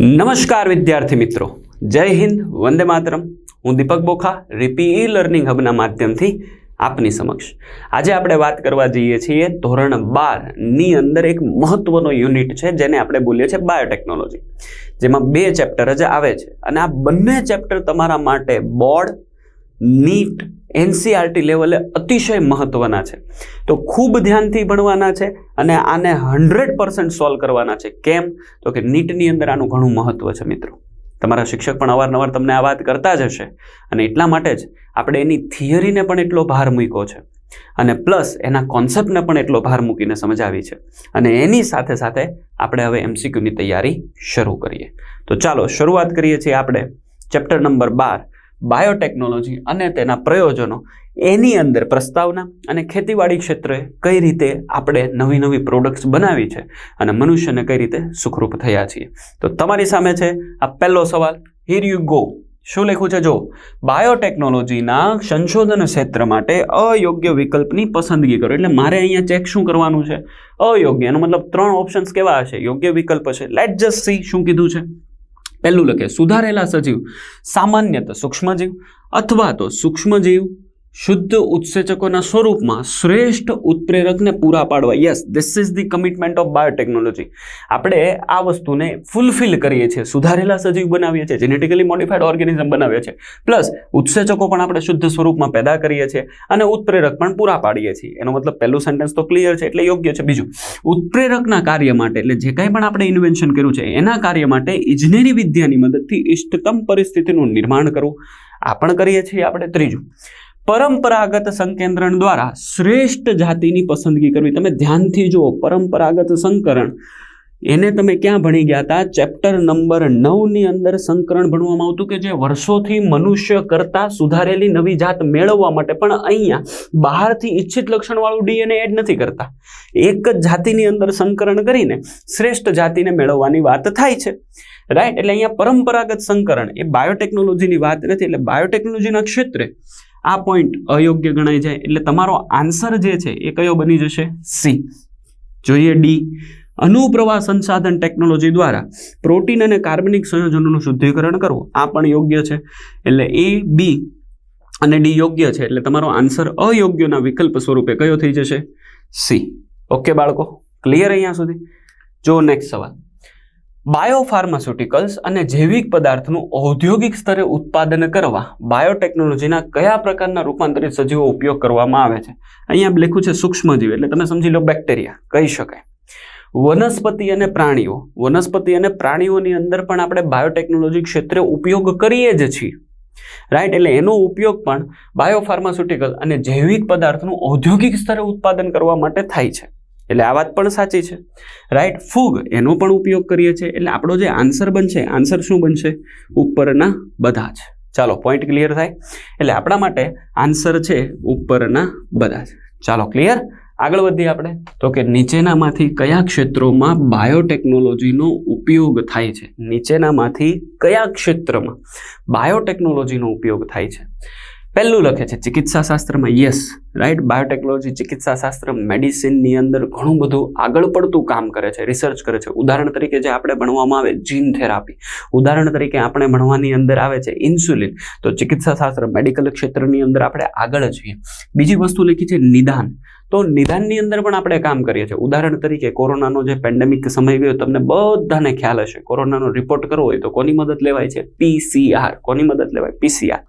નમસ્કાર વિદ્યાર્થી મિત્રો. જય હિન્દ, વંદે માતરમ. હું દીપક બોખા રીપી ઈ લર્નિંગ હબના માધ્યમથી આપની સમક્ષ. આજે આપણે વાત કરવા જઈએ છીએ ધોરણ બારની અંદર એક મહત્વનો યુનિટ છે, જેને આપણે બોલીએ છીએ બાયોટેકનોલોજી. જેમાં બે ચેપ્ટર જ આવે છે. અને આ બંને ચેપ્ટર તમારા માટે બોર્ડ, નીટ એનસીઆરટી લેવલે અતિશય મહત્વના છે. તો ખૂબ ધ્યાનથી ભણવાના છે અને આને હંડ્રેડ પર્સન્ટ સોલ્વ કરવાના છે. કેમ? તો કે નીટની અંદર આનું ઘણું મહત્વ છે મિત્રો. તમારા શિક્ષક પણ અવારનવાર તમને આ વાત કરતા જ હશે. અને એટલા માટે જ આપણે એની થિયરીને પણ એટલો ભાર મૂક્યો છે. અને પ્લસ એના કોન્સેપ્ટને પણ એટલો ભાર મૂકીને સમજાવી છે. અને એની સાથે સાથે આપણે હવે એમસીક્યુની તૈયારી શરૂ કરીએ. તો ચાલો શરૂઆત કરીએ છીએ આપણે. ચેપ્ટર નંબર બાર. બાયોટેકનોલોજી અને તેના પ્રયોજનો એની અંદર પ્રસ્તાવના અને ખેતીવાડી ક્ષેત્રે કઈ રીતે આપણે નવી નવી પ્રોડક્ટ્સ બનાવી છે અને મનુષ્યને કઈ રીતે સુખરૂપ થયા છીએ. તો તમારી સામે છે આ પહેલો સવાલ. હિર યુ ગો શું લખ્યું છે? જો, બાયોટેકનોલોજીના સંશોધન ક્ષેત્ર માટે અયોગ્ય વિકલ્પની પસંદગી કરો. એટલે મારે અહીંયા ચેક શું કરવાનું છે? અયોગ્ય, એનો મતલબ ત્રણ ઓપ્શન્સ કેવા હશે? યોગ્ય વિકલ્પ છે લેટ જસ્ટ સી શું કીધું છે. પહેલું લખે સુધારેલા સજીવ સામાન્યત સૂક્ષ્મજીવ અથવા તો સૂક્ષ્મજીવ શુદ્ધ ઉત્સેચકોના સ્વરૂપમાં શ્રેષ્ઠ ઉત્પ્રેરકને પૂરા પાડવા. Yes this is the commitment of biotechnology આપણે આ વસ્તુને ફૂલફિલ કરીએ છીએ. સુધારેલા સજીવ બનાવીએ છીએ જેનેટિકલી મોડિફાઈડ ઓર્ગેનિઝમ બનાવીએ છીએ. પ્લસ ઉત્સેચકો પણ આપણે શુદ્ધ સ્વરૂપમાં પેદા કરીએ છીએ અને ઉત્પ્રેરક પણ પૂરા પાડીએ છીએ. એનો મતલબ પહેલું સેન્ટેન્સ તો ક્લિયર છે, એટલે યોગ્ય છે. બીજું, ઉત્પ્રેરકના કાર્ય માટે, એટલે જે કંઈ પણ આપણે ઇન્વેન્શન કર્યું છે, એના કાર્ય માટે ઇજનેરી વિદ્યાની મદદથી ઇષ્ટતમ પરિસ્થિતિનું નિર્માણ કરવું. આ પણ કરીએ છીએ આપણે. ત્રીજું પરંપરાગત સંકેન્દ્રણ દ્વારા શ્રેષ્ઠ જાતિની પસંદગી કરવી. તમે ધ્યાનથી જુઓ, પરંપરાગત સંકરણ. એને તમે ક્યાં ભણી ગયા હતા? ચેપ્ટર નંબર નવની અંદર સંકરણ ભણવામાં આવતું કે જે વર્ષોથી મનુષ્ય કરતા સુધારેલી નવી જાત મેળવવા માટે. પણ અહીંયા બહારથી ઈચ્છિત લક્ષણવાળું ડીએનએ એડ નથી કરતા. એક જ જાતિની અંદર સંકરણ કરીને શ્રેષ્ઠ જાતિને મેળવવાની વાત થાય છે. રાઈટ? એટલે અહીંયા પરંપરાગત સંકરણ એ બાયોટેકનોલોજીની વાત નથી. એટલે બાયોટેકનોલોજીના ક્ષેત્રે આ પોઈન્ટ અયોગ્ય ગણાય જાય. એટલે તમારો આન્સર જે છે એ કયો બની જશે? સી જોઈએ ડી અનુપ્રવાહ સંસાધન ટેકનોલોજી દ્વારા પ્રોટીન અને કાર્બનિક સંયોજનોનું શુદ્ધિકરણ કરવું. આ પણ યોગ્ય છે. એટલે એ બી અને ડી યોગ્ય છે. એટલે તમારો આન્સર અયોગ્યના વિકલ્પ સ્વરૂપે કયો થઈ જશે? સી ઓકે બાળકો? ક્લિયર અહીંયા સુધી? જો નેક્સ્ટ સવાલ. બાયોફાર્માસ્યુટિકલ્સ અને જૈવિક પદાર્થનું ઔદ્યોગિક સ્તરે ઉત્પાદન કરવા બાયોટેકનોલોજીના કયા પ્રકારના રૂપાંતરિત સજીવો ઉપયોગ કરવામાં આવે છે? અહીંયા લખ્યું છે સૂક્ષ્મજીવ, એટલે તમે સમજી લો બેક્ટેરિયા, કહી શકાય. વનસ્પતિ અને પ્રાણીઓ, વનસ્પતિ અને પ્રાણીઓની અંદર પણ આપણે બાયોટેકનોલોજી ક્ષેત્રે ઉપયોગ કરીએ જ છીએ. રાઈટ, એટલે એનો ઉપયોગ પણ બાયોફાર્માસ્યુટિકલ અને જૈવિક પદાર્થનું ઔદ્યોગિક સ્તરે ઉત્પાદન કરવા માટે થાય છે. એટલે આ વાત પણ સાચી છે. રાઈટ ફૂગ એનો પણ ઉપયોગ કરીએ છીએ. એટલે આપણો જે આન્સર બનશે આન્સર શું બનશે? ઉપરના બધા જ. ચાલો પોઈન્ટ ક્લિયર થાય? એટલે આપણા માટે આન્સર છે ઉપરના બધા જ. ચાલો ક્લિયર આગળ વધીએ આપણે. તો કે નીચેનામાંથી કયા ક્ષેત્રોમાં બાયોટેકનોલોજીનો ઉપયોગ થાય છે? નીચેનામાંથી કયા ક્ષેત્રમાં બાયોટેકનોલોજીનો ઉપયોગ થાય છે? પહેલું લખે છે ચિકિત્સા શાસ્ત્રમાં યસ રાઈટ બાયોટેકનોલોજી ચિકિત્સા શાસ્ત્ર મેડિસિનની અંદર ઘણું બધું આગળ પડતું કામ કરે છે રિસર્ચ કરે છે. ઉદાહરણ તરીકે જે આપણે ભણવામાં આવે જીન થેરાપી ઉદાહરણ તરીકે આપણે ભણવાની અંદર આવે છે ઇન્સ્યુલિન તો ચિકિત્સા શાસ્ત્ર મેડિકલ ક્ષેત્રની અંદર આપણે આગળ છીએ બીજી વસ્તુ લખી છે નિદાન. તો નિદાનની અંદર પણ આપણે કામ કરીએ છીએ. ઉદાહરણ તરીકે કોરોનાનો જે પેન્ડેમિક સમય ગયો, તમને બધાને ખ્યાલ હશે. કોરોનાનો રિપોર્ટ કરવો હોય તો કોની મદદ લેવાય છે? પીસીઆર કોની મદદ લેવાય? પીસીઆર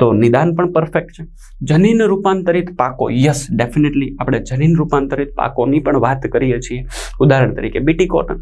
તો નિદાન પણ પરફેક્ટ છે. જનીન રૂપાંતરિત પાકો યસ ડેફિનેટલી આપણે જનીન રૂપાંતરિત પાકોની પણ વાત કરીએ છીએ. ઉદાહરણ તરીકે બીટી કોટન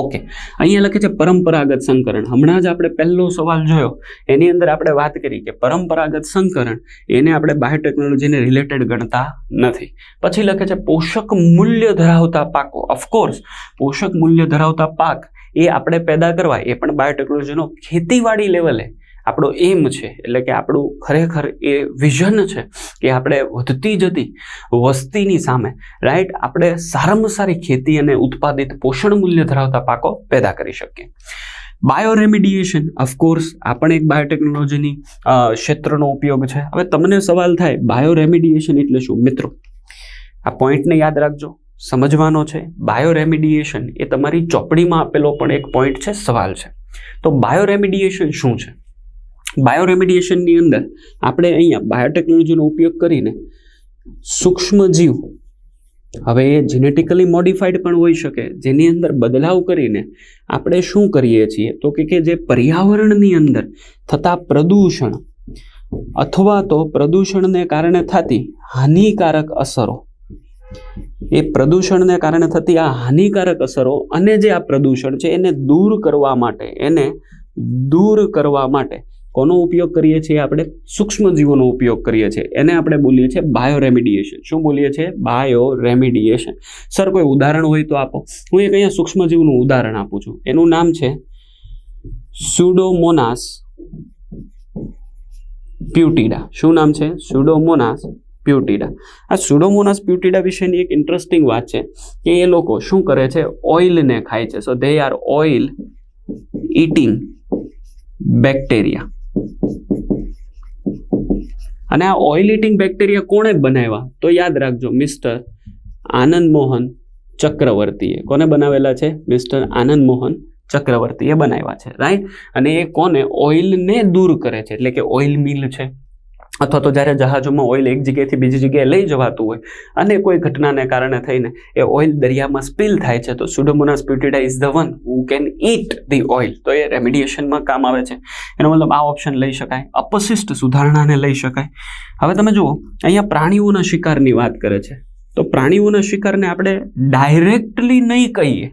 ઓકે અહીંયા લખે છે પરંપરાગત સંકરણ. હમણાં જ આપણે પહેલો સવાલ જોયો. એની અંદર આપણે વાત કરી કે પરંપરાગત સંકરણ એને આપણે બાયોટેકનોલોજીને રિલેટેડ ગણતા નથી. પછી લખે છે પોષક મૂલ્ય ધરાવતા પાકો. ઓફકોર્સ પોષક મૂલ્ય ધરાવતા પાક એ આપણે પેદા કરવા, એ પણ બાયોટેકનોલોજીનો ખેતીવાડી લેવલે આપણો એમ છે, એટલે કે આપણું ખરેખર એ વિઝન છે કે આપણે વધતી જતી વસ્તીની સામે રાઈટ આપણે સારામાં સારી ખેતી અને ઉત્પાદિત પોષણ મૂલ્ય ધરાવતા પાકો પેદા કરી શકીએ. બાયો રેમિડિએશન ઓફકોર્સ આ પણ એક બાયોટેકનોલોજીની ક્ષેત્રનો ઉપયોગ છે. હવે તમને સવાલ થાય બાયો રેમિડિએશન એટલે શું? મિત્રો, આ પોઈન્ટને યાદ રાખજો, સમજવાનો છે બાયો રેમિડિએશન એ તમારી ચોપડીમાં આપેલો પણ એક પોઈન્ટ છે, સવાલ છે. તો બાયો રેમિડિએશન શું છે? બાયો રેમિડિએશનની અંદર આપણે અહીંયા બાયોટેકનોલોજીનો ઉપયોગ કરીને સૂક્ષ્મ જીવ હવે એ જીનેટિકલી મોડિફાઈડ પણ હોઈ શકે, જેની અંદર બદલાવ કરીને આપણે શું કરીએ છીએ? તો કે જે પર્યાવરણની અંદર થતા પ્રદૂષણ અથવા તો પ્રદૂષણને કારણે થતી હાનિકારક અસરો. એ પ્રદૂષણને કારણે થતી આ હાનિકારક અસરો અને જે આ પ્રદૂષણ છે એને દૂર કરવા માટે, એને દૂર કરવા માટે કોનો ઉપયોગ કરીએ છીએ? આપણે સૂક્ષ્મજીવોનો ઉપયોગ કરીએ છીએ. એને આપણે બોલીએ છીએ બાયો રેમિડિએશન શું બોલીએ છીએ? બાયો રેમિડિએશન સર, કોઈ ઉદાહરણ હોય તો આપો. હું એક અહીંયા સૂક્ષ્મજીવનું ઉદાહરણ આપું છું. એનું નામ છે સુડોમોનાસ પ્યુટીડા શું નામ છે? સુડોમોનાસ પ્યુટીડા આ સુડોમોનાસ પ્યુટીડા વિશેની એક ઇન્ટરેસ્ટિંગ વાત છે કે એ લોકો શું કરે છે? ઓઇલને ખાય છે. So they are oil eating bacteria અને આ ઓઇલ ઇટિંગ બેક્ટેરિયા કોણે બનાવ્યા? તો યાદ રાખજો મિસ્ટર આનંદ મોહન ચક્રવર્તીએ. કોને બનાવેલા છે? મિસ્ટર આનંદ મોહન ચક્રવર્તીએ બનાવ્યા છે રાઈટ અને એ કોને? ઓઇલને દૂર કરે છે, એટલે કે ઓઇલ મિલ છે. અથવા તો જ્યારે જહાજોમાં ઓઇલ એક જગ્યાએથી બીજી જગ્યાએ લઈ જવાતું હોય અને કોઈ ઘટનાને કારણે થઈને એ ઓઇલ દરિયામાં સ્પિલ થાય છે, તો Pseudomonas putida is the one who can eat the oil તો એ રેમિડિએશનમાં કામ આવે છે. એનો મતલબ આ ઓપ્શન લઈ શકાય, અપશિષ્ટ સુધારણાને લઈ શકાય. હવે તમે જુઓ, અહીંયા પ્રાણીઓના શિકારની વાત કરે છે. તો પ્રાણીઓના શિકારને આપણે ડાયરેક્ટલી નહીં કહીએ.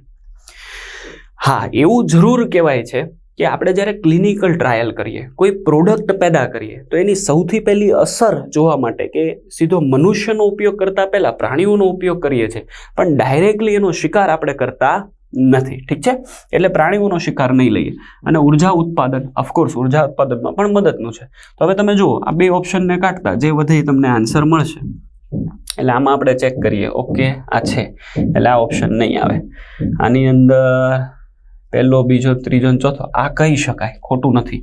હા, એવું જરૂર કહેવાય છે કે આપણે જ્યારે ક્લિનિકલ ટ્રાયલ કરીએ, કોઈ પ્રોડક્ટ પેદા કરીએ, તો એની સૌથી પહેલી અસર જોવા માટે કે સીધો મનુષ્યનો ઉપયોગ કરતાં પહેલાં પ્રાણીઓનો ઉપયોગ કરીએ છીએ, પણ ડાયરેક્ટલી એનો શિકાર આપણે કરતા નથી, ઠીક છે? એટલે પ્રાણીઓનો શિકાર નહીં લઈએ. અને ઊર્જા ઉત્પાદન ઓફકોર્સ ઊર્જા ઉત્પાદનમાં પણ મદદનું છે. તો હવે તમે જુઓ, આ બે ઓપ્શનને કાઢતા, જે વધે તમને આન્સર મળશે. એટલે આમાં આપણે ચેક કરીએ. ઓકે આ છે. એટલે આ ઓપ્શન નહીં આવે. આની અંદર પહેલો, બીજો, ત્રીજો ને ચોથો, આ કહી શકાય, ખોટું નથી.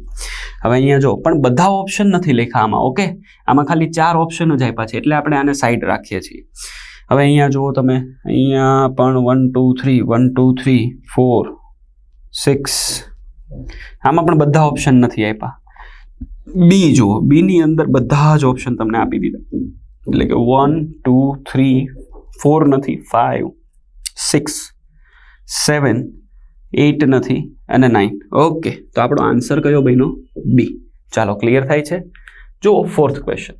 હવે અહીંયા જો, પણ બધા ઓપ્શન નથી લખ્યા આમાં ઓકે આમાં ખાલી ચાર ઓપ્શન જ આપ્યા છે, એટલે આપણે આને સાઈડ રાખીએ છીએ. હવે અહીંયા જુઓ તમે, અહીંયા પણ one two three one two three four six આમાં પણ બધા ઓપ્શન નથી આપ્યા. બી જુઓ બીની અંદર બધા જ ઓપ્શન તમને આપી દીધા. એટલે કે વન ટુ થ્રી ફોર નથી ફાઇવ સિક્સ સેવન એઇટ નથી અને નાઇન. ઓકે તો આપણો આન્સર કયો બન્યો? બી ચાલો ક્લિયર થાય છે? જો ફોર્થ ક્વેશ્ચન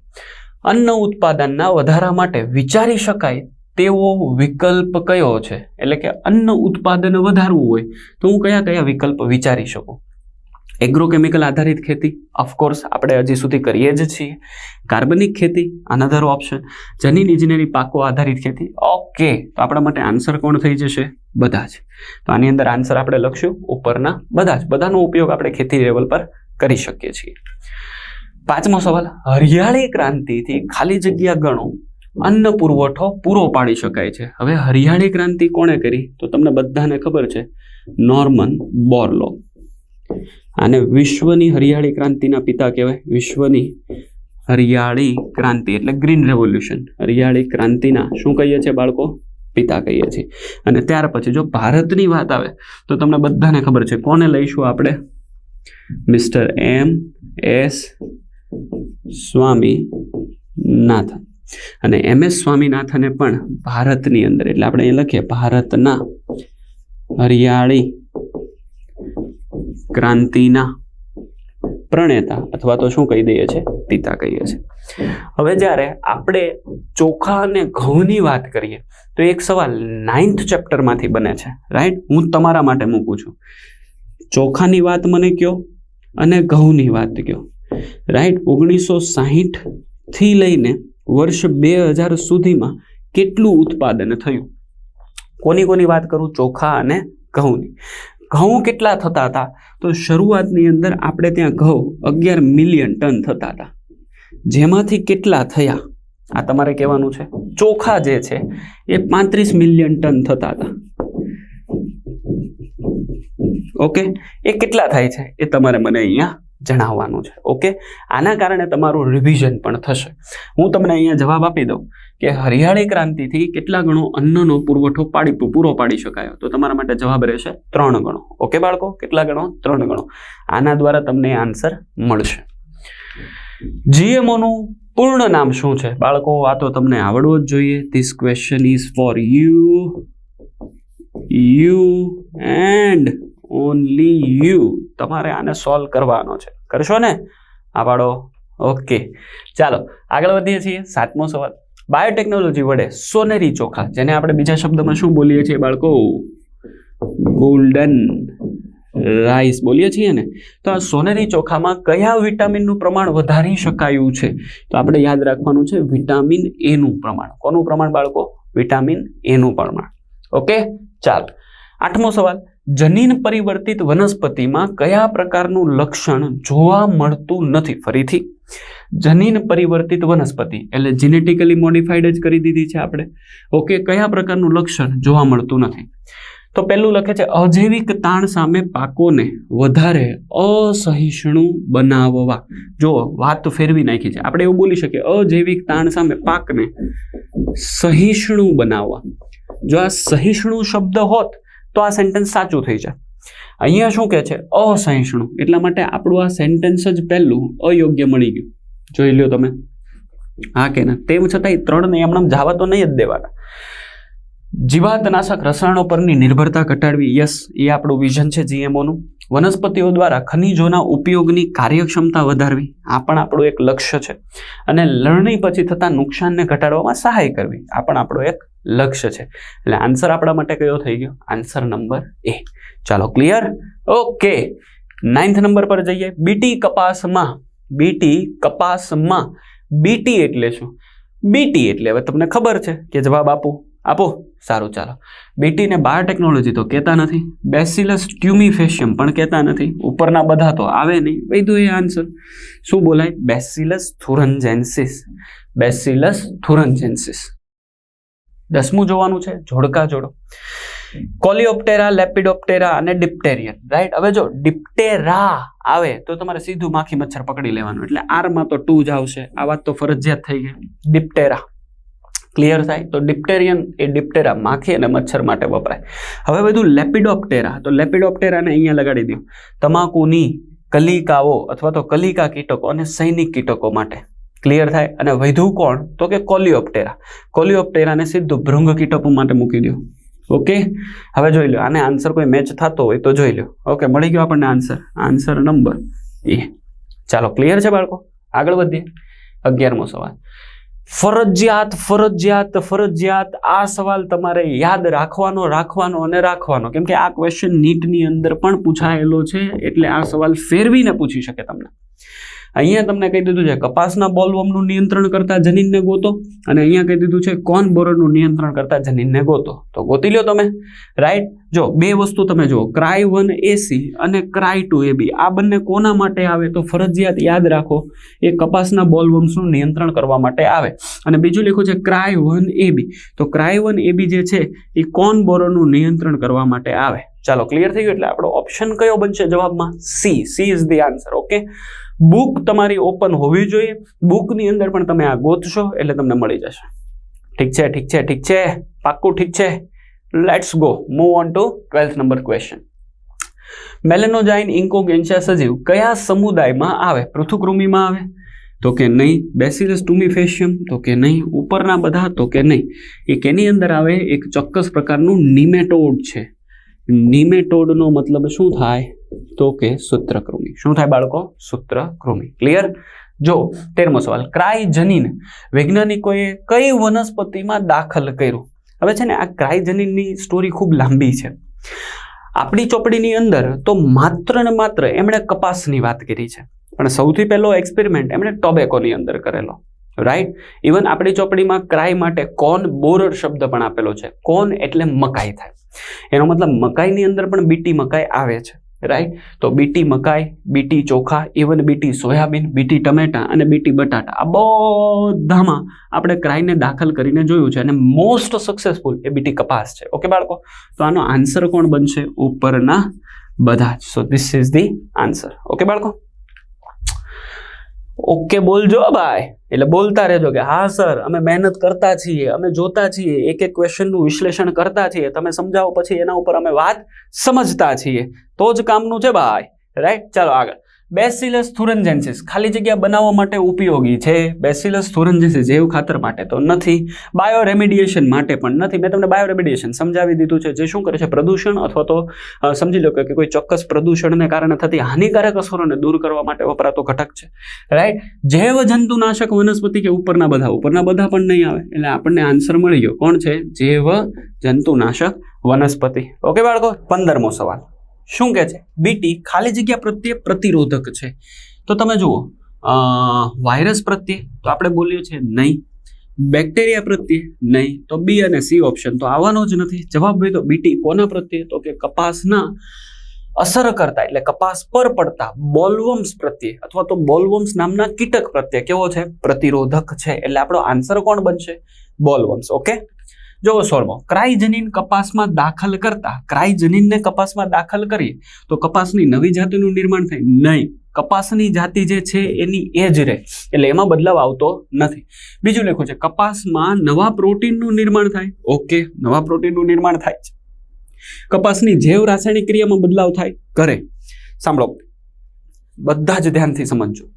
અન્ન ઉત્પાદનના વધારા માટે વિચારી શકાય તેવો વિકલ્પ કયો છે? એટલે કે અન્ન ઉત્પાદન વધારવું હોય, તો હું કયા કયા વિકલ્પ વિચારી શકું? એગ્રોકેમિકલ આધારિત ખેતી. ઓફકોર્સ આપણે હજી સુધી કરીએ જ છીએ. કાર્બનિક ખેતી અનધર ઓપ્શન જનીન ઇજનેરી પાકો આધારિત ખેતી. ઓકે તો આપણા માટે આન્સર કોણ થઈ જશે? બધા જ. તો આની અંદર આન્સર આપણે લખશું ઉપરના બધા જ. બધાનો ઉપયોગ આપણે ખેતી લેવલ પર કરી શકીએ છીએ. પાંચમો સવાલ. હરિયાળી ક્રાંતિથી ખાલી જગ્યા ગણો, અન્ન પુરવઠો પૂરો પાડી શકાય છે. હવે હરિયાળી ક્રાંતિ કોણે કરી? તો તમને બધાને ખબર છે, નોર્મન બોરલો. આને વિશ્વની હરિયાળી ક્રાંતિના પિતા કહેવાય. વિશ્વની હરિયાળી ક્રાંતિ, એટલે ગ્રીન રેવોલ્યુશન. હરિયાળી ક્રાંતિના શું કહીએ છીએ બાળકો? પિતા કહીએ છીએ. અને ત્યાર પછી જો ભારતની વાત આવે, તો તમને બધાને ખબર છે, કોને લઈશું આપણે? Mister M S Swaminathan. અને એમ એસ સ્વામીનાથને પણ ભારતની અંદર, એટલે આપણે એ લખીએ, ભારતના હરિયાળી ક્રાંતિના પ્રણેતા અથવા તો શું કહી દઈએ છીએ? પિતા કહીએ છે હવે જ્યારે આપણે ચોખા અને ઘઉંની વાત કરીએ, તો એક સવાલ નાઇન્થ ચેપ્ટરમાંથી બને છે. રાઈટ હું તમારા માટે મૂકું છું. ચોખાની વાત મને કયો અને ઘઉંની વાત કયો? રાઈટ ઓગણીસો સાહીઠથી લઈને વર્ષ બે હજાર સુધીમાં કેટલું ઉત્પાદન થયું? કોની કોની વાત કરું? ચોખા અને ઘઉંની. ઘઉં કેટલા થતા હતા? તો શરૂઆતની અંદર આપણે ત્યાં ઘઉં અગિયાર મિલિયન ટન થતા હતા. જેમાંથી કેટલા થયા? આ તમારે કહેવાનું છે. ચોખા જે છે, એ પાંત્રીસ મિલિયન ટન થતા હતા. ઓકે? એ કેટલા થાય છે? એ તમારે મને અહીંયા જણાવવાનું છે. ઓકે? આના કારણે તમારું રિવિઝન પણ થશે. હું તમને અહીંયા જવાબ આપી દઉં કે હરિયાળી ક્રાંતિથી કેટલા ગણો અન્નનો પુરવઠો પાડી પૂરો પાડી શકાયો? તો તમારા માટે જવાબ રહેશે ત્રણ ગણો. ઓકે બાળકો? કેટલા ગણો? ત્રણ ગણો. આના દ્વારા તમને આન્સર મળશે. જીએમઓનું પૂર્ણ નામ શું છે? બાળકો, આ તો તમને આવડવું જ જોઈએ. This question is for you you and only you તમારે આને સોલ્વ કરવાનો છે. કરશો ને? આ પાડો. ઓકે. ચાલો, આગળ વધીએ છીએ. સાતમો સવાલ. બાયોટેકનોલોજી વડે સોનેરી ચોખા, જેને આપણે બીજા શબ્દમાં શું બોલીએ છીએ બાળકો? ગોલ્ડન રાઈસ બોલીએ છીએ ને? તો આ સોનેરી ચોખામાં કયા વિટામિનનું પ્રમાણ વધારી શકાયું છે? તો આપણે યાદ રાખવાનું છે વિટામિન એનું પ્રમાણ. કોનું પ્રમાણ બાળકો? વિટામિન એનું પ્રમાણ. ઓકે? ચાલ. આઠમો સવાલ. જનીન પરિવર્તિત વનસ્પતિમાં કયા પ્રકારનું લક્ષણ જોવા મળતું નથી? ફરીથી, જનીન પરિવર્તિત વનસ્પતિ એટલે જીનેટિકલી મોડિફાઈડ જ કરી દીધી છે આપણે. ઓકે, કયા પ્રકારનું લક્ષણ જોવા મળતું નથી? તો પહેલું લખે છે, અજૈવિક તાણ સામે પાકોને વધારે અસહિષ્ણુ બનાવવા. જો વાત ફેરવી નાખી છે. આપણે એવું બોલી શકીએ, અજૈવિક તાણ સામે પાકને સહિષ્ણુ બનાવવા. જો આ સહિષ્ણુ શબ્દ હોત તો આ સેન્ટેન્સ સાચું થઈ જાય. અહીંયા શું કહે છે? અસહિષ્ણુ. એટલા માટે આપણું આ સેન્ટેન્સ જ પહેલું અયોગ્ય મળી ગયું. જોઈ લ્યો તમે. હા કે ના? તેમ છતાંય ત્રણને એમણે જવા તો નહીં જ દેવાના. જીવાતનાશક રસાયણો પરની નિર્ભરતા ઘટાડવી, યસ, એ આપણું વિઝન છે જીએમઓનું વનસ્પતિઓ દ્વારા ખનિજોના ઉપયોગની કાર્યક્ષમતા વધારવી, આ પણ આપણું એક લક્ષ્ય છે. અને લણણી પછી થતા નુકસાનને ઘટાડવામાં સહાય કરવી, આ પણ આપણો એક લક્ષ્ય છે. એટલે આન્સર આપણા માટે કયો થઈ ગયો? આન્સર નંબર એ ચાલો ક્લિયર ઓકે નાઇન્થ નંબર પર જઈએ. બીટી કપાસમાં બીટી કપાસમાં. બીટી એટલે શું? બીટી એટલે હવે તમને ખબર છે કે જવાબ આપો. આપો. સારું, ચાલો. બીટીને બાયોટેકનોલોજી તો કહેતા નથી. બેસિલસ ટ્યુમિફેશિયમ પણ કહેતા નથી. ઉપરના બધા તો આવે નહીં. વૈધું એ આન્સર શું બોલાય? બેસિલસ થુરન્જેન્સિસ બેસિલસ થુરન્જેન્સિસ દસમું જોવાનું છે, જોડકા જોડો. કોલિઓપ્ટેરા લેપિડોપ્ટેરા અને ડિપ્ટેરિયન રાઈટ હવે જો ડિપ્ટેરા આવે તો તમારે સીધું માખી મચ્છર પકડી લેવાનું, એટલે આરમાં તો ટુ જ આવશે. આ વાત તો ફરજિયાત થઈ ગઈ. ડિપ્ટેરા. ક્લિયર થાય? તો ડિપ્ટેરિયન એ ડિપ્ટેરા માખી અને મચ્છર માટે વપરાય. હવે બધું લેપિડોપ્ટેરા. તો લેપિડોપ્ટેરાને અહીંયા લગાડી દઉં. તમાકુની કલિકાઓ અથવા તો કલિકા કીટકો અને સૈનિક કીટકો માટે. ક્લિયર થાય? અને વધુ કોણ? તો કે કોલિયોપ્ટેરા. કોલિયોપ્ટેરાને સીધું ભૃંગ કીટપો માટે મૂકી દો ઓકે હવે જોઈ લો આને આન્સર કોઈ મેચ થતો હોય તો જોઈ લો ઓકે મળી ગયો આપણને આન્સર આન્સર નંબર એ ચાલો ક્લિયર છે બાળકો? આગળ વધીએ. અગિયારમો સવાલ. ફરજિયાત ફરજિયાત ફરજિયાત આ સવાલ તમારે યાદ રાખવાનો રાખવાનો અને રાખવાનો. કેમ કે આ ક્વેશ્ચન નીટની અંદર પણ પૂછાયેલો છે, એટલે આ સવાલ ફેરવીને પૂછી શકે તમને. અહીંયા તમને કહી દીધું છે, કપાસના બોલવમનું નિયંત્રણ કરતા જનીનને ગોતો અને અહીંયા કહી દીધું છે, કોન બોરરનું નિયંત્રણ કરતા જનીનને ગોતો. તો ગોતી લ્યો તમે. રાઈટ જો, બે વસ્તુ તમે જુઓ. ક્રાય વન એસી અને ક્રાય ટુ એબી આ બંને કોના માટે આવે તો ફરજિયાત યાદ રાખો, એ કપાસના બોલવમ્સનું નિયંત્રણ કરવા માટે આવે. અને બીજું લખ્યું છે ક્રાય વન એબી તો ક્રાય વન એબી જે છે, એ કોન બોરરનું નિયંત્રણ કરવા માટે આવે. ચાલો ક્લિયર થઈ ગયું? એટલે આપણો ઓપ્શન કયો બનશે જવાબમાં? C C is the answer okay book તમારી ઓપન હોવી જોઈએ. બુકની અંદર પણ તમે આ ગોતશો એટલે તમને મળી જશે. ઠીક છે ઠીક છે ઠીક છે. પાક્કું ઠીક છે. Let's go move on to twelfth number question meloidogyne incognita સજીવ કયા સમુદાયમાં આવે? પૃથુકૃમિમાં આવે? તો કે નહીં? બેસિલસ ટુમિફેશિયમ તો કે નહીં? ઉપરના બધા? તો કે નહીં? એ કેની અંદર આવે? એક ચોક્કસ પ્રકારનું નિમેટોડ છે. નિમેટોડનો મતલબ શું થાય? તો કે સૂત્રકૃમિ શું થાય બાળકો? સૂત્રકૃમિ ક્લિયર જો, તેરમો સવાલ. ક્રાયજનીન વૈજ્ઞાનિકોએ કઈ વનસ્પતિમાં દાખલ કર્યું? હવે છે ને, આ ક્રાયજનીનની સ્ટોરી ખૂબ લાંબી છે. આપણી ચોપડીની અંદર તો માત્ર ને માત્ર એમણે કપાસની વાત કરી છે. પણ સૌથી પહેલો એક્સપેરિમેન્ટ એમણે ટોબેકોની અંદર કરેલો. રાઈટ ઇવન આપણી ચોપડીમાં ક્રાય માટે કોન બોરર શબ્દ પણ આપેલો છે. કોન એટલે મકાઈ થાય. એનો મતલબ મકાઈની અંદર પણ બીટી મકાઈ આવે છે. રાઈટ તો બીટી મકાઈ બીટી ચોખા ઇવન બીટી સોયાબીન બીટી ટમેટા અને બીટી બટાટા. આ બધામાં આપણે ક્રાઈને દાખલ કરીને જોયું છે અને મોસ્ટ સક્સેસફુલ એ બીટી કપાસ છે. ઓકે બાળકો? તો આનો આન્સર કોણ બનશે? ઉપરના બધા જ. So this is the answer okay બાળકો? ઓકે બોલજો ભાઈ. એટલે બોલતા રહેજો કે, હા, સર, અમે મહેનત કરતા છીએ, અમે જોતા છીએ એક એક ક્વેશ્ચનનું વિશ્લેષણ કરતા છીએ. તમે સમજાવો પછી એના ઉપર અમે વાત સમજતા છીએ. તો જ કામનું છે ભાઈ. રાઈટ ચાલો આગળ. બેસિલસ થુરન્જેન્સિસ ખાલી જગ્યા બનાવવા માટે ઉપયોગી છે. બેસિલસ થુરન્જેન્સિસ જૈવ ખાતર માટે તો નથી. બાયો રેમિડિએશન માટે પણ નથી. મેં તમને બાયો રેમિડિએશન સમજાવી દીધું છે. જે શું કરે છે? પ્રદૂષણ અથવા તો સમજી લો કે કોઈ ચોક્કસ પ્રદૂષણને કારણે થતી હાનિકારક અસરોને દૂર કરવા માટે વપરાતો ઘટક છે. રાઈટ જૈવ જંતુનાશક વનસ્પતિ કે ઉપરના બધા? ઉપરના બધા પણ નહીં આવે. એટલે આપણને આન્સર મળી ગયો. કોણ છે? જૈવ જંતુનાશક વનસ્પતિ. ઓકે બાળકો? પંદરમો સવાલ. શું કહે છે? બીટી ખાલી જગ્યા પ્રત્યે પ્રતિરોધક છે. તો તમે જુઓ વાયરસ પ્રત્યે તો આપણે બોલીએ છીએ નહીં. બેક્ટેરિયા પ્રત્યે નહીં. તો બી અને સી ઓપ્શન તો આવવાનો જ નથી. જવાબ હોય તો બીટી કોના પ્રત્યે? તો કે કપાસના અસર કરતા એટલે કપાસ પર પડતા બોલવમ્સ પ્રત્યે અથવા તો બોલવમ્સ નામના કીટક પ્રત્યે કેવો છે? પ્રતિરોધક છે. એટલે આપણો આન્સર કોણ બનશે? બોલવમ્સ ઓકે જોવો સોળમો, ક્રાઇજનીન કપાસમાં દાખલ કરતા, ક્રાઇજનીનને કપાસમાં દાખલ કરીએ, તો કપાસની નવી જાતિનું નિર્માણ થાય. નહીં, કપાસની જાતિ જે છે એની એ જ રહે, એટલે એમાં બદલાવ આવતો નથી. બીજું લખ્યું છે, કપાસમાં નવા પ્રોટીનનું નિર્માણ થાય. ઓકે, નવા પ્રોટીનનું નિર્માણ થાય છે કપાસની જૈવ રાસાયણિક ક્રિયામાં બદલાવ થાય. કરે. સાંભળો. બધા જ ધ્યાનથી સમજજો.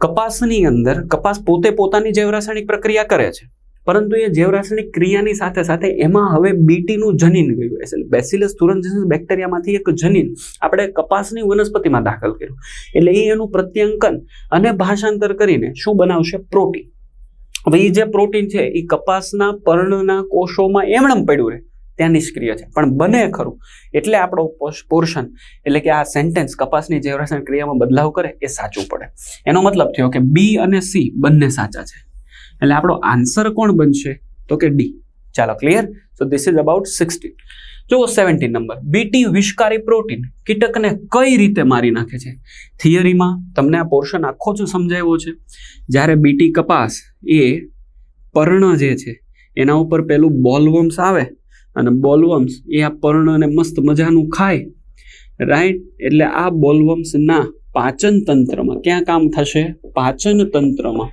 કપાસની અંદર, કપાસ પોતે પોતાની જૈવ રાસાયણિક પ્રક્રિયા કરે છે. પરંતુ એ જૈવ ક્રિયાની સાથે સાથે એમાં હવે બીટીનું જનીન ગયું. એટલે બેસિલસ તુરંજન્સિસ બેક્ટેરિયામાંથી એક જનીન આપણે કપાસની વનસ્પતિમાં દાખલ કર્યું. એટલે એ એનું પ્રત્યાંકન અને ભાષાંતર કરીને શું બનાવશે? પ્રોટીન. હવે એ જે પ્રોટીન છે એ કપાસના પર્ણના કોષોમાં એમણમ પડ્યું રહે. ત્યાં નિષ્ક્રિય છે. પણ બને ખરું. એટલે આપણો પોર્શન, એટલે કે આ સેન્ટેન્સ કપાસની જૈવ ક્રિયામાં બદલાવ કરે એ સાચું પડે. એનો મતલબ થયો કે બી અને સી બંને સાચા છે. એટલે આપણો આન્સર કોણ બનશે? તો કે ડી ચાલો clear so this is about sixteen જુઓ સેવન્ટીન નંબર બીટી વિષકારી પ્રોટીન કીટકને કઈ રીતે મારી નાખે છે? થિયરીમાં તમને આ પોર્શન આખો જ સમજાવ્યો છે. જ્યારે બીટી કપાસ એ પર્ણ જે છે, એના ઉપર પેલું બોલવમ્સ આવે અને બોલવમ્સ એ આ પર્ણને મસ્ત મજાનું ખાય. રાઈટ એટલે આ બોલવમ્સના પાચન તંત્રમાં ક્યાં કામ થશે? પાચન તંત્રમાં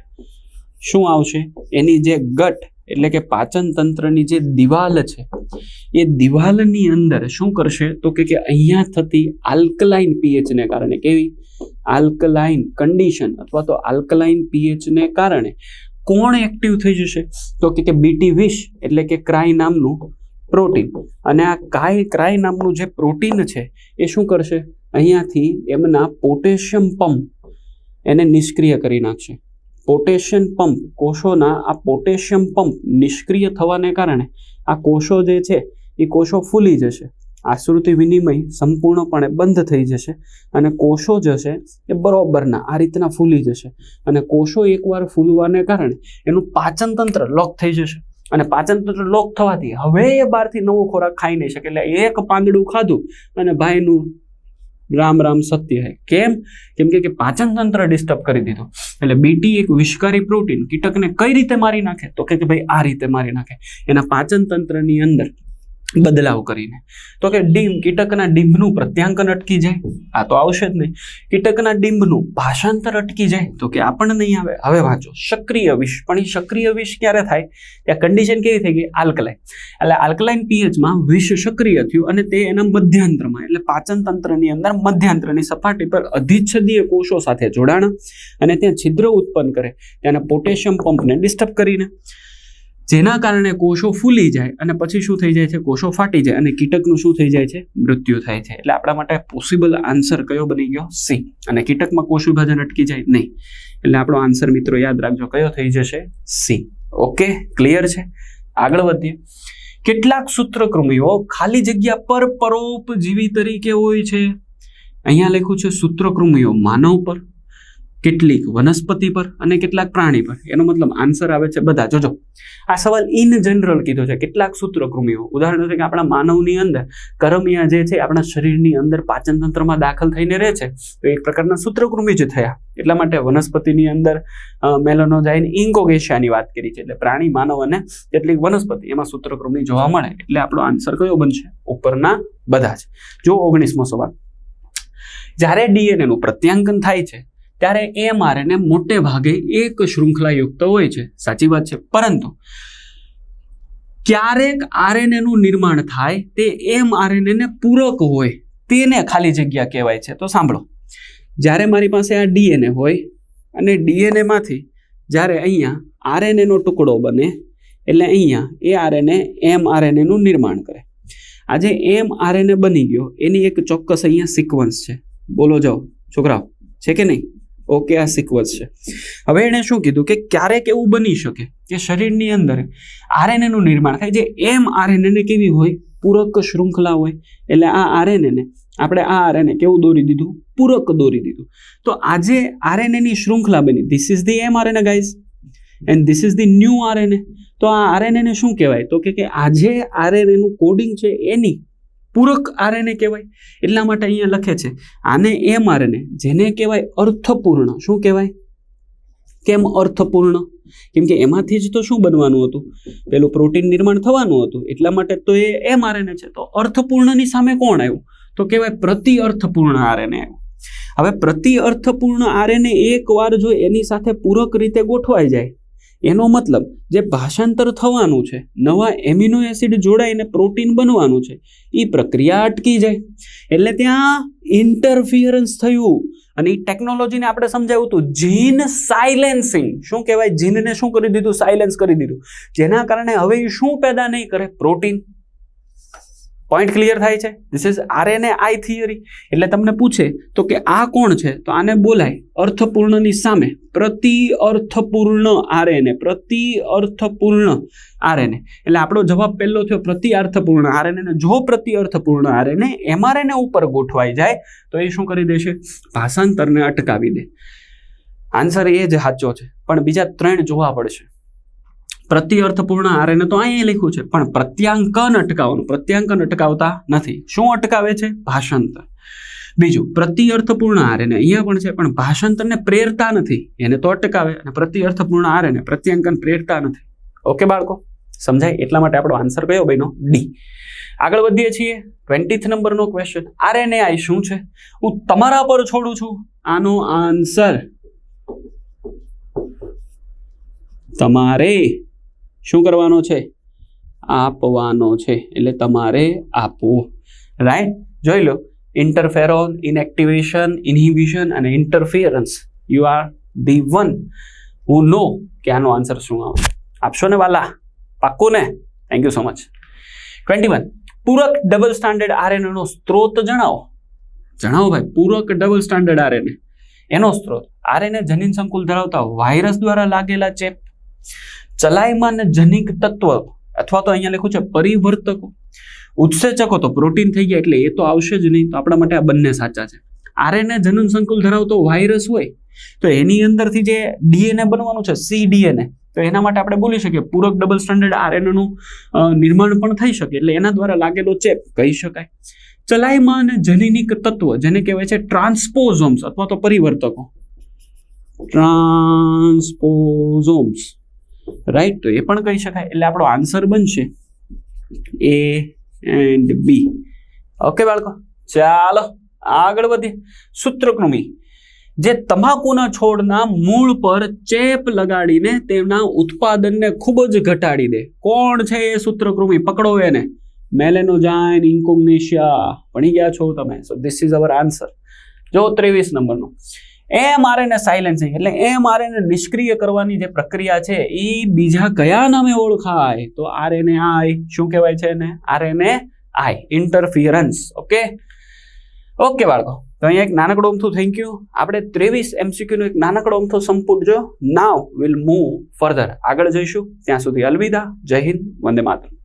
શું આવશે? એની જે ગટ એટલે કે પાચન તંત્રની જે દિવાલ છે, એ દિવાલની અંદર શું કરશે? તો કે અહીંયા થતી આલ્કલાઇન પીએચને કારણે કેવી? આલ્કલાઇન કન્ડિશન અથવા તો આલ્કલાઇન પીએચને કારણે કોણ એક્ટિવ થઈ જશે? તો કે કે બીટી વિશ એટલે કે ક્રાય નામનું પ્રોટીન. અને આ કાય ક્રાય નામનું જે પ્રોટીન છે, એ શું કરશે? અહીંયાથી એમના પોટેશિયમ પંપ એને નિષ્ક્રિય કરી નાખશે. પોટેશિયમ પંપ કોષોના આ પોટેશિયમ પંપ નિષ્ક્રિય થવાને કારણે આ કોષો જે છે, એ કોષો ફૂલી જશે. આશ્રુતિ વિનિમય સંપૂર્ણપણે બંધ થઈ જશે અને કોષો જશે એ બરોબરના આ રીતના ફૂલી જશે અને કોષો એકવાર ફૂલવાને કારણે એનું પાચન તંત્ર લોક થઈ જશે. અને પાચન તંત્ર લોક થવાથી હવે એ બહારથી નવો ખોરાક ખાઈ નહીં શકે. એટલે એક પાંદડું ખાધું અને ભાઈનું રામ રામ સત્ય હે. કેમ? કેમ કે પાચન તંત્ર ડિસ્ટર્બ કરી દીધું. એટલે બીટી એક વિષકારી પ્રોટીન કીટકને કઈ રીતે મારી નાખે? તો કે ભાઈ આ રીતે મારી નાખે. એના પાચન તંત્રની અંદર બદલાવ કરીને. તો કે ડીમ કીટકના ડીંભનું પ્રત્યાંકન અટકી જાય. આ તો આવશે જ નહીં. કીટકના ડીંભનું ભાષાંતર અટકી જાય. તો કે આ પણ નહીં આવે. હવે વાંચો. સક્રિય વિષ. પણ એ સક્રિય વિષ ક્યારે થાય? ત્યાં કન્ડિશન કેવી થઈ ગઈ? આલ્કલાઇન એટલે આલ્કલાઇન પીએચમાં વિષ સક્રિય થયું અને તે એના મધ્યાંતરમાં, એટલે પાચન તંત્રની અંદર મધ્યાંતરની સપાટી પર અધિચ્છદીય કોષો સાથે જોડાણ અને ત્યાં છિદ્ર ઉત્પન્ન કરે. ત્યાંના પોટેશિયમ પંપને ડિસ્ટર્બ કરીને. જેના કારણે કોષો ફૂલી જાય અને પછી શું થઈ જાય છે? કોષો ફાટી જાય અને કીટકનું શું થઈ જાય છે? મૃત્યુ થાય છે. એટલે આપણા માટે પોસિબલ આન્સર કયો બની ગયો? સી અને કીટકમાં કોષ વિભાજન અટકી જાય? નહીં. એટલે આપણો આન્સર મિત્રો યાદ રાખજો, કયો થઈ જશે? સી ઓકે ક્લિયર છે? આગળ વધીએ. કેટલાક સૂત્રકૃમિઓ ખાલી જગ્યા પર પરોપજીવી તરીકે હોય છે. અહીંયા લખ્યું છે સૂત્રકૃમિઓ માનવ પર. કેટલીક વનસ્પતિ પર અને કેટલાક પ્રાણી પર. એનો મતલબ આન્સર આવે છે બધા. જોજો. આ સવાલ ઇન જનરલ કીધો છે. કેટલાક સૂત્રકૃમિઓ. ઉદાહરણ તરીકે આપણા માનવની અંદર કરમિયા જે છે આપણા શરીરની અંદર પાચન તંત્રમાં દાખલ થઈને રહે છે. તો એક પ્રકારના સૂત્રકૃમિ જ થયા. એટલા માટે વનસ્પતિની અંદર મેલોનોજાઇન ઇન્કોગેશિયાની વાત કરી છે. એટલે પ્રાણી, માનવ અને કેટલીક વનસ્પતિ. એમાં સૂત્રકૃમિ જોવા મળે. એટલે આપણો આન્સર કયો બનશે? ઉપરના બધા જ. જો ઓગણીસમો સવાલ. જ્યારે ડીએનએનું પ્રત્યાંકન થાય છે ત્યારે એમઆરએનએ મોટે ભાગે એક શૃંખલાયુક્ત હોય છે. સાચી વાત છે. પરંતુ ક્યારેક આરએનએનું નિર્માણ થાય તે એમ આરએનએને પૂરક હોય તેને ખાલી જગ્યા કહેવાય છે. તો સાંભળો. જ્યારે મારી પાસે આ ડીએનએ હોય અને ડીએનએમાંથી જ્યારે અહીંયા આરએનએનો ટુકડો બને એટલે અહીંયા એ આરએનએ એમ આરએનએ નિર્માણ કરે. આજે એમ આરએનએ બની ગયો. એની એક ચોક્કસ અહીંયા સિક્વન્સ છે. બોલો જાઓ. છોકરાઓ, છે કે નહીં? ઓકે, આ સિક્વન્સ છે. હવે એણે શું કીધું કે ક્યારેક એવું બની શકે કે શરીરની અંદર આરએનએનું નિર્માણ થાય, જે એમ આરએનએને કેવી હોય? પૂરક શૃંખલા હોય. એટલે આ આરએનએને આપણે આ આરએનએ કેવું દોરી દીધું? પૂરક દોરી દીધું. તો આજે આરએનએની શૃંખલા બની. This is the M RNA guys and this is the new RNA. તો આ આરએનએને શું કહેવાય? તો કે આજે આરએનએનું કોડિંગ છે એની. પૂરક આરએનએ કહેવાય. એટલા માટે અહીંયા લખે છે, આને એમ આરએનએ, જેને કહેવાય અર્થપૂર્ણ. શું કહેવાય? કેમ અર્થપૂર્ણ? કેમ કે એમાંથી જ તો શું બનવાનું હતું? પેલું પ્રોટીન નિર્માણ થવાનું હતું. એટલા માટે તો એ એમ આરએનએ છે. તો અર્થપૂર્ણની સામે કોણ આવ્યું? તો કહેવાય પ્રતિ અર્થપૂર્ણ આરએનએ આવ્યું. હવે પ્રતિ અર્થપૂર્ણ આરએનએ એકવાર જો એની સાથે પૂરક રીતે ગોઠવાઈ જાય એનો મતલબ જે ભાષાંતર થવાનું છે, નવા એમિનો એસિડ જોડાઈને પ્રોટીન બનવાનું છે એ પ્રક્રિયા અટકી જાય. એટલે ત્યાં ઇન્ટરફિયરન્સ થયું. અને એ ટેકનોલોજીને આપણે સમજાવ્યું હતું જીન સાયલેન્સિંગ શું કહેવાય? જીનને શું કરી દીધું? સાયલેન્સ કરી દીધું. જેના કારણે હવે એ શું પેદા નહીં કરે? પ્રોટીન. પોઈન્ટ ક્લિયર થાય છે? This is RNA I theory એટલે તમને પૂછે, તો કે આ કોણ છે? તો આને બોલાય અર્થપૂર્ણની સામે. પ્રતિ અર્થપૂર્ણ આરએનએ પ્રતિ અર્થપૂર્ણ આરએનએ એટલે આપણો જવાબ પહેલો થયો પ્રતિ અર્થપૂર્ણ આરએનએ ને. જો પ્રતિ અર્થપૂર્ણ આરએનએ એમઆરએનએ ઉપર ગોઠવાઈ જાય, તો એ શું કરી દેશે? ભાષાંતરને અટકાવી દે. આન્સર એ જ સાચો છે. પણ બીજા ત્રણ જોવા પડશે. પ્રતિ અર્થપૂર્ણ આરએનએ તો અહીંયા લખ્યું છે, પણ પ્રત્યાંકન અટકાવવાનું, પ્રત્યાંકન અટકાવતા નથી. શું અટકાવે છે? ભાષાંતર. બીજું પ્રતિ અર્થપૂર્ણ આરએનએ અહીંયા પણ છે, પણ ભાષાંતરને પ્રેરતા નથી. એને તો અટકાવે અને પ્રત્યર્થપૂર્ણ આરએનએ પ્રત્યાંકન પ્રેરતા નથી. ઓકે બાળકો? સમજાય? એટલા માટે આપણો આન્સર કયો બન્યો? ડી આગળ વધીએ છીએ. ટ્વેન્ટીથ નંબરનો ક્વેશ્ચન આરએનએ આઈ શું છે? હું તમારા પર છોડું છું. આનો આન્સર તમારે શું કરવાનો છે? આપવાનો છે. એટલે તમારે આપવું. રાઈટ જોઈ લો. ઇન્ટરફેરોન ઇનએક્ટિવેશન ઇનહિબિશન અને interference you are the one who know કે આનો આન્સર શું આવે આપશો ને વાલા? પાક્કું ને thank you so much twenty one પૂરક ડબલ સ્ટાન્ડર્ડ આરએનએ નો સ્ત્રોત જણાવો. જણાવો ભાઈ. પૂરક ડબલ સ્ટાન્ડર્ડ આરએનએ એનો સ્ત્રોત. આરએનએ જનીન સંકુલ ધરાવતા વાયરસ દ્વારા લાગેલા ચેપ. ચલાયમાન જનિક તત્વ અથવા તો અહીંયા લખ્યું છે પરિવર્તકો. ઉત્સેચકો તો પ્રોટીન થઈ ગયા એટલે એ તો આવશે જ નહીં. તો આપણા માટે આ બંને સાચા છે. આરએનએ જનન સંકુલ ધરાવતો વાયરસ હોય તો એની અંદરથી જે ડીએનએ બનવાનું છે સી ડીએનએ તો એના માટે આપણે બોલી શકીએ પૂરક ડબલ સ્ટાન્ડર્ડ આરએનએનું નિર્માણ પણ થઈ શકે એટલે એના દ્વારા લાગેલો ચેપ કહી શકાય. ચલાયમાન જનનિક તત્વ જેને કહેવાય છે ટ્રાન્સપોઝોમ્સ અથવા તો પરિવર્તકો. ટ્રાન્સપોઝોમ્સ. રાઈટ તો એ પણ કહી શકાય. એટલે આપણો આન્સર બનશે એ એન્ડ બી ઓકે બાળકો? ચાલો, આગળ વધીએ. સૂત્રકૃમિ જે તમાકુના છોડના મૂળ પર ચેપ લગાડીને તેમના ઉત્પાદનને ખૂબ જ ઘટાડી દે. કોણ છે એ સૂત્રકૃમિ પકડો એને. મેલેનોજાઇન, ઇન્કોગ્નેશિયા. ભણી ગયા છો તમે? So this is our answer જો, ત્રેવીસ નંબરનો. એમ આરએનએ સાયલેન્સિંગ એટલે એમ આરએનએ નિષ્ક્રિય કરવાની જે પ્રક્રિયા છે એ બીજા કયા નામે ઓળખાય? તો આરએનએ આઈ. શું કહેવાય છે એને? RNA I. Interference okay okay બાળકો. તો અહીંયા એક નાનકડો અમથું થેન્ક યુ આપણે ત્રેવીસ એમસીક્યુનું એક નાનકડો અમથો સંપૂર્ણ જો. નાવ વિલ મૂવ ફર્ધર આગળ જઈશું. ત્યાં સુધી અલવિદા. જય હિન્દ. વંદે માતરમ.